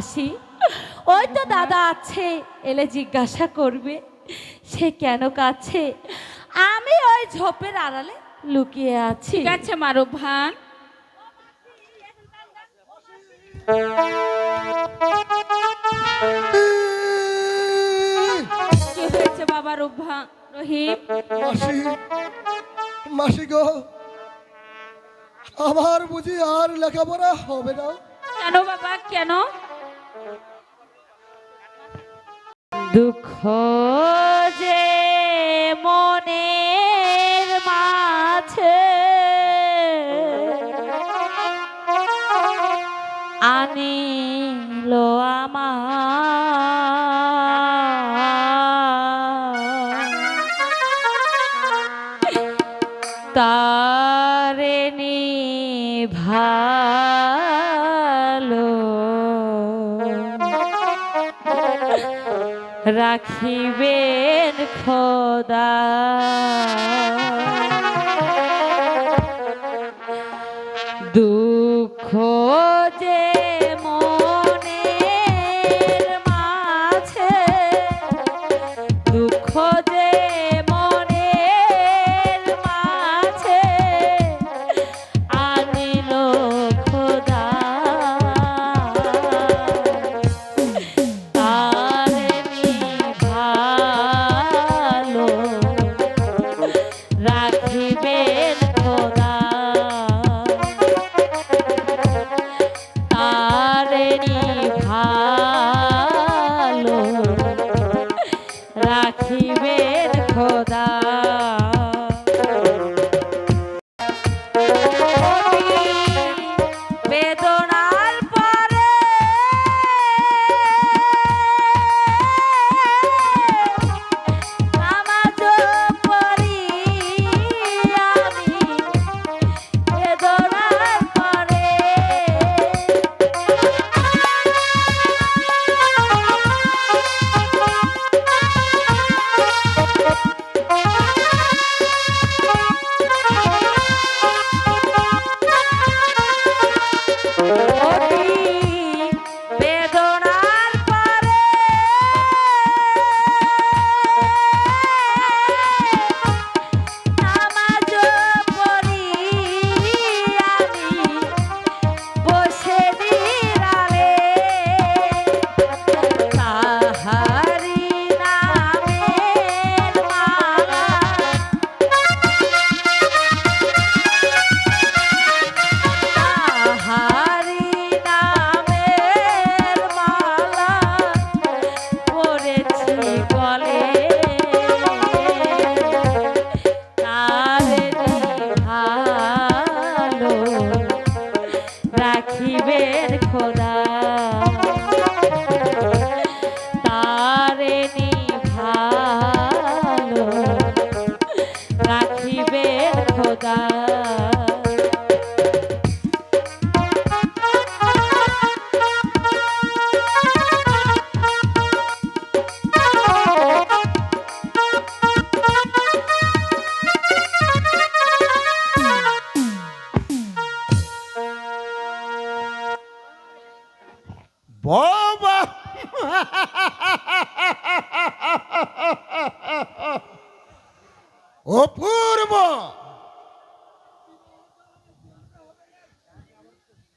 মাসি ওই তো দাদা আছে এলে জিজ্ঞাসা করবে সে কেন কাছে? আমি ওই ঝোপের আড়ালে লুকিয়ে আছি। ঠিক আছে মারুফ ভান। কি হয়েছে বাবা রুভা রহিম মাসি মাসি গো আমার বুঝি আর লেখাপড়া হবে না? কেন বাবা কেন? দুঃখ যে মনের মাঝে আনিল আমার। তারে ভালো রাখিবেন খোদা। খোদা বাবা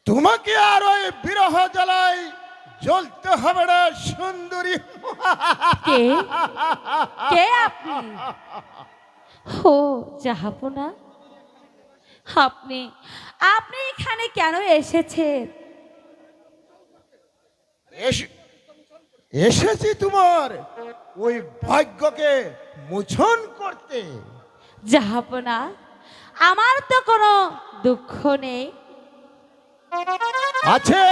তোমাকে আর ওই বিরহ জ্বালাই জ্বলতে হবে না সুন্দরী। কে? কে আপনি? হো জাহাপনা আপনি আপনি এখানে কেন এসেছেন? এস- এসেছি তোমার ওই ভাগ্যকে মোচন করতে। জাহাপনা আমার তো কোনো দুঃখ নেই। আছে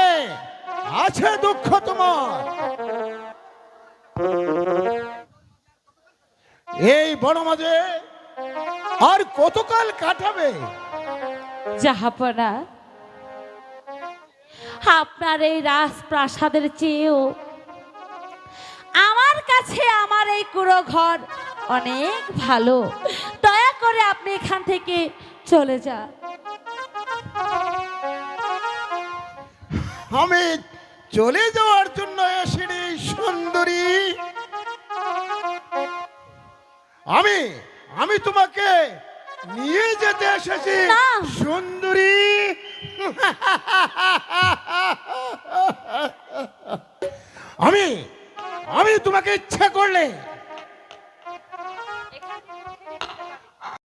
আছে দুঃখ তোমার। এই বড় মাঝে আর কতকাল কাটাবে? জাহাপনা আপনার এই রাজপ্রাসাদের চেয়েও আমার কাছে আমার এই কুড়ো ঘর অনেক ভালো। দয়া করে আপনি এখান থেকে চলে যান। আমি চলে যাওয়ার জন্য এসেনি সুন্দরী আমি আমি তোমাকে নিয়ে যেতে এসেছি। সুন্দরী আমি আমি তোমাকে ইচ্ছা করলে